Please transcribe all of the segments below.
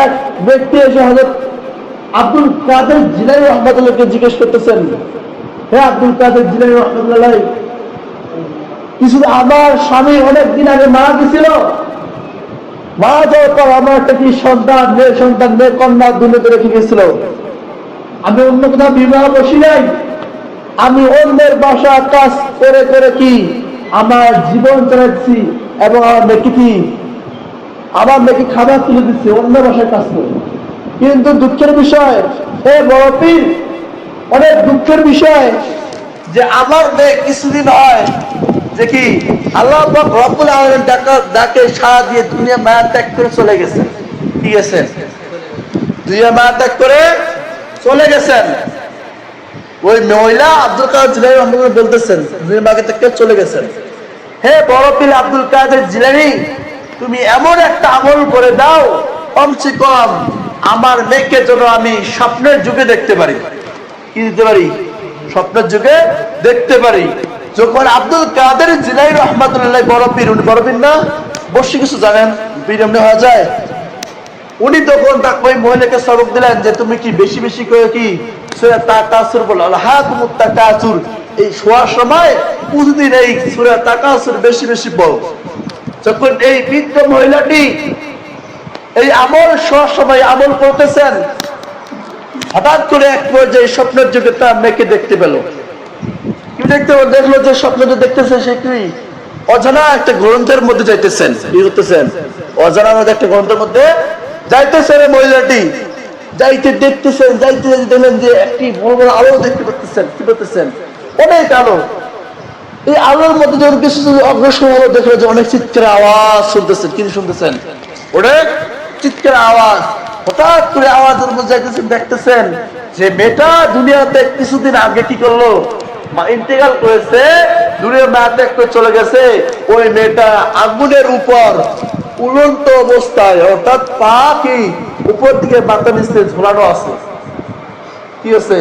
এক ব্যক্তি এসে হজরত আব্দুল কাদের জিলাই রহমতুল্লাহকে জিজ্ঞেস করতেছেন, হে আব্দুল কাদের জিলাই রহমতুল্লাহ, কিছু আমার স্বামী অনেক দিন আগে মারা গেছিল। মারা যাওয়ার পর আমার একটা কি সন্তান, মেয়ে সন্তান, মেয়ে কন্যা দুনিয়াতে রেখে গেছিল। আমি অন্য কোথাও বিবাহ বসি নাই। আমি অন্যের বাসা কাজ করে করে কি আমার জীবন চালাচ্ছি এবং আমার মেয়েকে কি আমার মেয়েকে খাবার তুলে দিচ্ছে, অন্য বাসায় কাজ করে। কিন্তু দুঃখের বিষয়, এ বড় পীর, অনেক দুঃখের বিষয় যে আমার মেয়ে কিছুদিন হয় যে কি আল্লাহ রব্বুল আলামিন ডাকা সাড়া দিয়ে দুনিয়া মায়া ত্যাগ করে চলে গেছেন। ঠিক আছে দুনিয়া মায়া ত্যাগ করে চলে গেছেন। ওই মহিলা আব্দুল কাদের জিলানি রহমতুল্লাহ বলতেছেন, দুনিয়া মায়া ত্যাগ করে চলে গেছেন। হে বড় পীর আব্দুল কাদের জিলানি তুমি এমন একটা আমল করে দাও, কমসে কম আমার মেয়েকে যেন আমি স্বপ্নের যুগে দেখতে পারি। কি দিতে পারি? স্বপ্নের যুগে দেখতে পারি। যখন আব্দুল কাদের জিলাই রহমাতুল্লাহ পীর, উনি বড় পীর না? বসে কিছু জানেন? পীর এমনি হওয়া যায়। উনি তখন তাকে ওই মহিলাকে সবক দিলেন যে, তুমি কি বেশি বেশি করে কি সুরা তাকাসুর বলো? হা কুমুর তাকাসুর এই শোয়ার সময় প্রতিদিন এই সুরা তাকাসুর বেশি বেশি বল। যখন এই বৃদ্ধ মহিলাটি এই আমল সময় আমল করতেছেন, হঠাৎ করে এক পর্যায়ে স্বপ্নের যুগে তার মেয়েকে দেখতে পেল। কি দেখতে? দেখল যে স্বপ্নটা দেখতেছে সে কি? অজানা একটা গ্রন্থের মধ্যে যাইতেছেন। কি করতেছেন? অজানা একটা গ্রন্থের মধ্যে যাইতেছেন মহিলাটি। যাইতে দেখতেছেন, যাইতে যাইতে দেখলেন যে একটি বড় বড় আলো দেখতে পাচ্ছেন, কি করতেছেন? অনেক আলো। এই আলোর মধ্যে যখন কিছু অগ্রসর হলো, দেখল যে অনেক চিৎকার আওয়াজ শুনতেছেন। কি শুনতেছেন? অনেক চিৎকার আওয়াজ। হঠাৎ করে আওয়াজের মধ্যে যাইতেছেন, দেখতেছেন যে মেয়েটা দুনিয়াতে কিছুদিন আগে কি করল? ইন্তেকাল করেছে দূরে ত্যাগ করে চলে গেছে। ওই মেয়েটা আগুনের উপর উলন্ত অবস্থায়, অর্থাৎ পা কি উপর দিকে নিচে ঝোলানো আছে। কি আছে?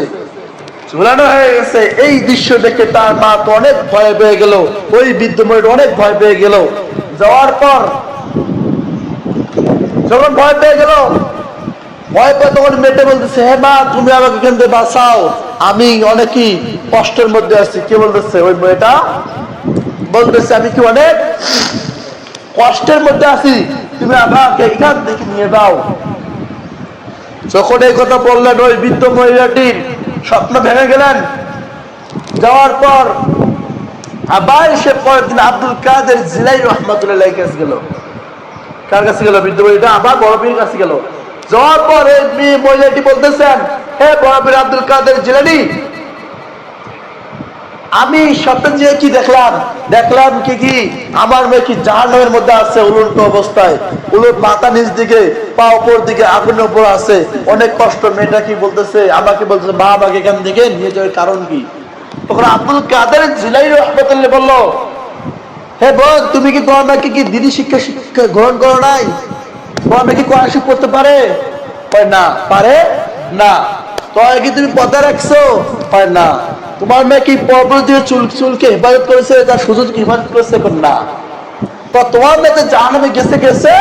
ঝুলানো হয়ে গেছে। এই দৃশ্য দেখে তার মা তো অনেক ভয় পেয়ে গেল। ওই বৃদ্ধ মহিলা অনেক ভয় পেয়ে গেল। যাওয়ার পর যখন ভয় পেয়ে গেল, ভয় পেয়ে তখন মেয়েটা বলতেছে, হে মা, তুমি আমাকে এখান থেকে বাঁচাও। আমি অনেকই কষ্টের মধ্যে আছি। কি বলতেছে ওই মেয়েটা বলতেছে, আমি কি অনেক কষ্টের মধ্যে আছি? তুমি আমাকে এখান থেকে নিয়ে দাও যখন এই কথা বললেন ওই বৃদ্ধ মহিলাটির স্বপ্ন ভেঙে গেলেন। যাওয়ার পর আবার সে পরের দিন আব্দুল কাদের জিলাই রহমতুল্লাহ কাছে গেল। কার কাছে গেল বৃদ্ধ মহিলাটা আবার বড় কাছে গেল। যাওয়ার পর এই মহিলাটি বলতেছেন, হে বড় আব্দুল কাদের জিলানি আমি স্বপ্ন যে কি দেখলাম? দেখলাম কি কি? আমার মেয়ে কি জাহান্নামের মধ্যে আছে উলুট অবস্থায়। উলুট মাথা নিচ দিকে, পা উপর দিকে আগুনের উপর আছে। অনেক কষ্ট, মেয়েটা কি বলতেছে? আমাকে বলতেছে মা আমাকে এখান থেকে নিয়ে যাওয়ার কারণ কি? তখন আব্দুল কাদের জিলাই রহমতুল্লাহ বলল, হে বোন, তুমি কি তোমার মেয়েকে কি দিদি শিক্ষা শিক্ষা গ্রহণ করো নাই? তোমার মেয়ে কি কোরআন শিখ করতে পারে? না। পারে? না। তোমার কি তুমি পদা রাখছো? হয় না। তোমার মেয়ে কি পরপর দিয়ে চুল, চুলকে হেফাজত করেছে, তার সুযোগকে হেফাজত করেছে না? তো তোমার মেয়ে যে জাহান্নামে গেছে গেছে,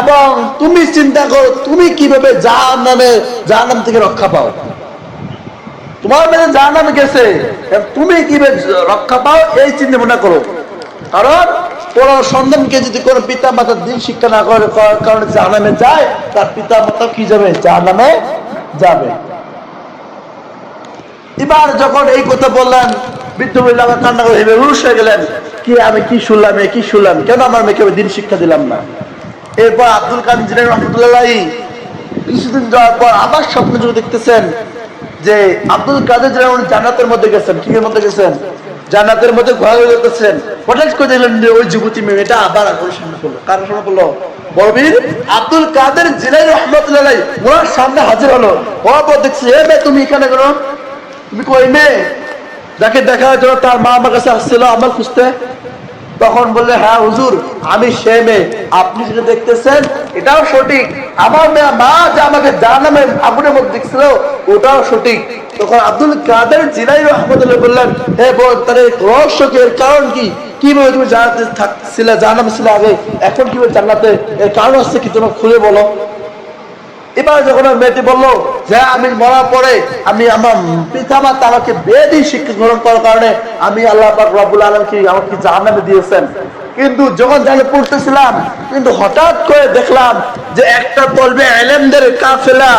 এবং তুমি চিন্তা করো, তুমি কীভাবে জাহান্নামে, জাহান্নাম থেকে রক্ষা পাও? তোমার মেয়ে যার নামে গেছে তুমি কীভাবে রক্ষা পাও, এই চিন্তা ভাবনা করো। কারণ কোন সন্তানকে যদি কোনো পিতা মাতার দিন শিক্ষা না করে কারণে যার নামে যায়, তার পিতা মাতা কি যাবে? নামে যাবে। এবার যখন এই কথা বললেন মহিলা কান্না করে ভেবে হুরুষ হয়ে গেলেন। কি আমি কি শুনলাম, এ কি শুনলাম? কেন আমার মেয়েকে আমি দিন শিক্ষা দিলাম না? এরপর আব্দুল কাদের জিনের রহমতুল্লাহ কিছুদিন যাওয়ার পর আবার স্বপ্ন যুগে দেখতেছেন যে আব্দুল কাদের উনি জান্নাতের মধ্যে গেছেন কিসের মধ্যে গেছেন, জান্নাতের মধ্যে ঘোরাঘুরি করতেছেন হঠাৎ করে দেখলেন যে ওই যুবতী মেয়েটা আবার আগ্রহ সামনে করল কারণ সামনে করল বড়বীর আব্দুল কাদের জিলাই রহমতুল্লাহ ওনার সামনে হাজির হলো। পর দেখছি, এ মেয়ে, তুমি এখানে কেন? তুমি কই মেয়ে যাকে দেখার জন্য তার মা আমার কাছে আসছিল, আমার খুঁজতে। তখন বললে হ্যাঁ হুজুর, আমি সে মেয়ে। আপনি যেটা দেখতেছেন? এটাও সঠিক। আমার মেয়ে, মা যে আমাকে যা নামে আগুনের মধ্যে দেখছিল, ওটাও সঠিক। তখন আব্দুল কাদের জিনাই রহমতুল্লাহ বললেন, হে বোন তার রহস্য কি? এর কারণ কি? কীভাবে তুমি জানাতে থাকছিলে জানাম ছিল আগে? এখন কীভাবে জান্নাতে? এর কারণ হচ্ছে কি? তোমরা খুলে বলো। এবার যখন মেয়েটি বলল, যে আমি মরার পরে আমি আমার পিতা মাতা আমাকে বেদি শিক্ষা গ্রহণ করার কারণে আমি আল্লাহ পাক রব্বুল আলমকে আমাকে জাহান্নামে দিয়েছেন। কিন্তু যখন জানে পড়তেছিলাম, কিন্তু হঠাৎ করে দেখলাম যে একটা তলবে এলেমদের কাফেলা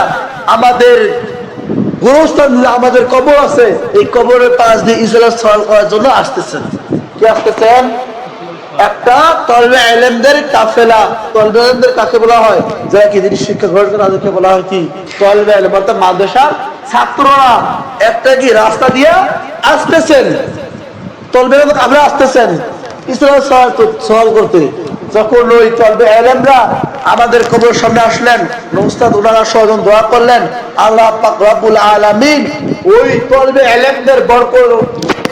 আমাদের গুরুস্থান আমাদের কবর আছে। এই কবরের পাশ দিয়ে ইসলাম সওয়াল করার জন্য আসতেছেন। কি আসতেছেন? একটা তলবে আলেমদের কাফেলা, তলবে আলেমদের কাকে বলা হয়? যারা কি দিন শিক্ষা গ্রহণ করে, তাদেরকে বলা হয় কি? তলবে আলেম, অর্থাৎ মাদ্রাসার ছাত্ররা। একটা কি রাস্তা দিয়ে আসতেছেন? তলবে আমরা আসতেছেন। ইসলাম সওয়াল করতে। যখন ওই তলবে আলেমরা আমাদের কবর সামনে আসলেন নমস্তাদ উনারা সহজন দোয়া করলেন, আল্লাহ পাক রব্বুল আলামিন ওই তলবে আলেমদের বরকত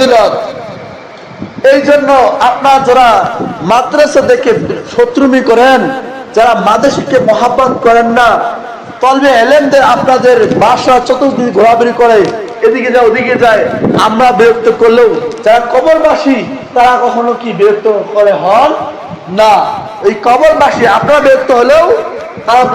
ফজিলত। এই জন্য আপনার যারা মাদ্রাসা দেখে শত্রুমি করেন, যারা মাদ্রাসাকে মহাব্বত করেন না, তলবে এলেমদের আপনাদের বাসা চতুর্দিক ঘোরাঘুরি করে, এদিকে যায়, ওদিকে যায়। আমরা বিরক্ত করলেও যারা কবরবাসী, তারা কখনো কি বিরক্ত করে হন? না। এই কবরবাসী, আপনারা বিরক্ত হলেও আমার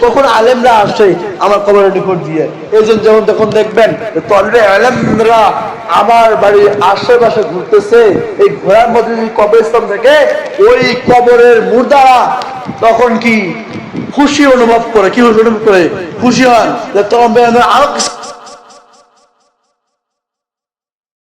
তখন বাড়ির আশেপাশে ঘুরতেছে, এই ঘোরার মধ্যে যদি কবরস্থান থেকে, ওই কবরের মুর্দারা তখন কি খুশি অনুভব করে, কি অনুভব করে? খুশি হন তলবে আরও